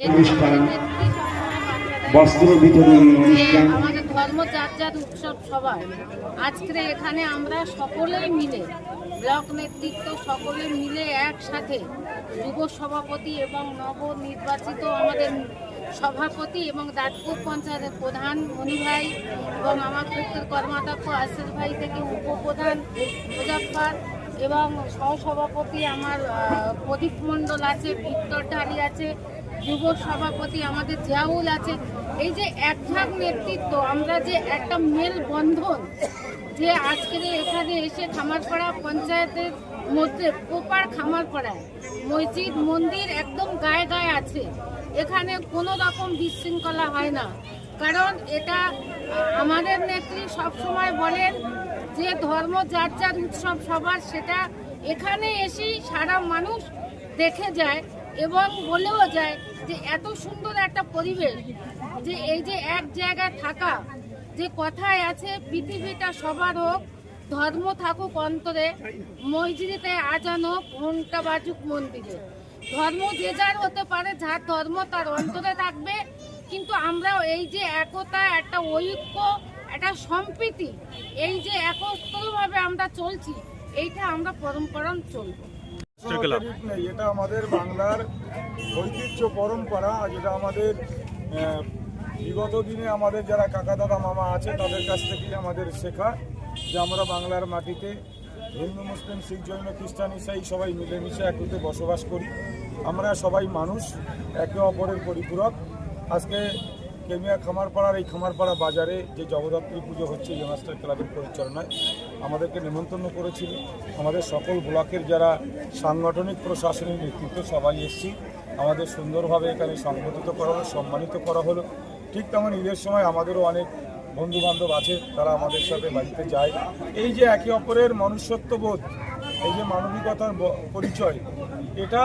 অনুষ্ঠান বস্ত্র বিতরণী অনুষ্ঠান। আমাদের ধর্ম উৎসব সবার। আজকে এখানে আমরা মিলে ব্লক নেতৃত্ব সকলে মিলে একসাথে যুব সভাপতি এবং নবনির্বাচিত আমাদের সভাপতি এবং দাঁতপুর পঞ্চায়েতের প্রধান মণি ভাই এবং আমার ক্ষেত্রের কর্মাধ্যক্ষ আশিস ভাই থেকে উপপ্রধান মুজাফর এবং সহসভাপতি আমার প্রদীপ মণ্ডল আছে ভিক্টর ঢালি আছে যুব সভাপতি আমাদের জিয়াউল আছে। এই যে একঝাঁক নেতৃত্ব, আমরা যে একটা মেল বন্ধন, যে আজকে এখানে এসে খামারপাড়া পঞ্চায়েতের মধ্যে প্রপার খামারপাড়ায় মসজিদ, মন্দির একদম গায়ে গায়ে আছে। এখানে কোনো রকম বিশৃঙ্খলা হয় না। কারণ এটা আমাদের নেত্রী সবসময় বলেন যে ধর্ম, যার যার উৎসব, সবার, সেটা এখানে এসেই সারা মানুষ দেখে যায়। এবং বলেও যায় যে এত সুন্দর একটা পরিবেশ, যে এই যে এক জায়গায় থাকা, যে কথায় আছে, পৃথিবীটা সবার হোক, ধর্ম থাকুক অন্তরে, মসজিদে আজান হোক ঘণ্টা বাজুক মন্দিরে। ধর্ম যে যার হতে পারে, যার ধর্ম তার অন্তরে থাকবে, কিন্তু আমরা এই যে একতা, একটা ঐক্য, একটা সম্প্রীতি, এই যে একত্রভাবে আমরা চলছি, এইটা আমরা পরম্পরা চলবো। নেই। এটা আমাদের বাংলার ঐতিহ্য পরম্পরা যেটা আমাদের বিগত দিনে আমাদের যারা কাকা দাদা মামা আছে তাদের কাছ থেকে আমাদের শেখা যে আমরা বাংলার মাটিতে হিন্দু মুসলিম শিখ জৈন খ্রিস্টান ইসাই সবাই মিলেমিশে একত্রে বসবাস করি। আমরা সবাই মানুষ একে অপরের পরিপূরক। আজকে কেমিয়া খামারপাড়ার এই খামারপাড়া বাজারে যে জগদ্ধাত্রী পুজো হচ্ছে ইয়ংস্টার ক্লাবের পরিচালনায়, আমাদেরকে নেমন্তন্ন করেছিল। আমাদের সকল ব্লকের যারা সাংগঠনিক প্রশাসনিক নেতৃত্ব, সবাই এসেছি। আমাদের সুন্দরভাবে এখানে সংগঠিত করা হলো, সম্মানিত করা হলো। ঠিক তেমন ঈদের সময় আমাদেরও অনেক বন্ধু বান্ধব আছে, তারা আমাদের সাথে বাড়িতে যায়। এই যে একে অপরের মনুষ্যত্ববোধ এই যে মানবিকতার পরিচয়, এটা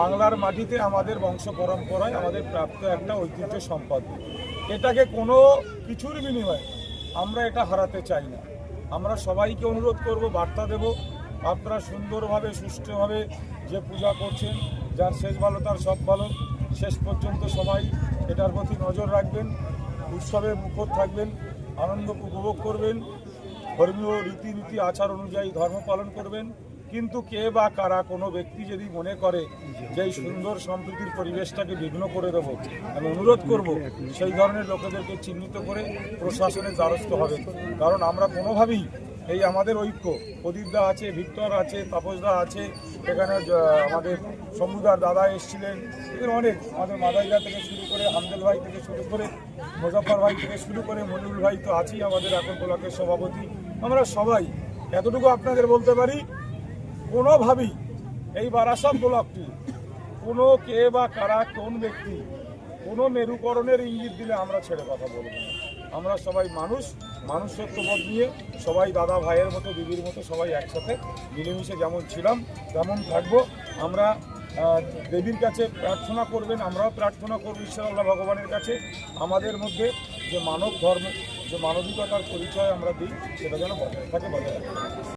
বাংলার মাটিতে আমাদের বংশ পরম্পরায় আমাদের প্রাপ্ত একটা ঐতিহ্য সম্পদ। এটাকে কোনো কিছুর বিনিময়ে আমরা এটা হারাতে চাই না। আমরা সবাইকে অনুরোধ করব, বার্তা দেব, আপনারা সুন্দরভাবে, সুষ্ঠুভাবে যে পূজা করছেন, যার শেষ ভালো, তার সব ভালো, শেষ পর্যন্ত সবাই এটার প্রতি নজর রাখবেন উৎসবে মুখর থাকবেন, আনন্দ উপভোগ করবেন ধর্মীয় রীতিনীতি, আচার অনুযায়ী ধর্ম পালন করবেন। কিন্তু কে বা কারা, কোনো ব্যক্তি যদি মনে করে যে এই সুন্দর সম্প্রীতির পরিবেশটাকে বিঘ্ন করে দেবো আমি অনুরোধ করব, সেই ধরনের লোকেদেরকে চিহ্নিত করে প্রশাসনের দ্বারস্থ হবে কারণ আমরা কোনোভাবেই এই আমাদের ঐক্য। প্রদীপদা আছে, ভিক্টর আছে, তাপসদা আছে, এখানে আমাদের শম্ভুদার দাদা এসেছিলেন। এখানে অনেক। আমাদের মাদাইদা থেকে শুরু করে হামদেল ভাই থেকে শুরু করে মুজফর ভাই থেকে শুরু করে মনিরুল ভাই তো আছেই আমাদের এখন ব্লকের সভাপতি। আমরা সবাই এতটুকু আপনাদের বলতে পারি, কোনোভাবেই এই বারাসত ব্লকটি, কোনো কে বা কারা, কোন ব্যক্তি কোনো মেরুকরণের ইঙ্গিত দিলে আমরা ছেড়ে কথা বলব না। আমরা সবাই মানুষ, মানুষত্ববোধ নিয়ে সবাই দাদা ভাইয়ের মতো, দিদির মতো সবাই একসাথে মিলেমিশে যেমন ছিলাম, তেমন থাকব। আমরা দেবীর কাছে প্রার্থনা করবেন, আমরাও প্রার্থনা করব ঈশ্বর আল্লাহ ভগবানের কাছে। আমাদের মধ্যে যে মানব ধর্ম, যে মানবিকতার পরিচয় আমরা দিই, সেটা যেন থাকে, বজায় রাখে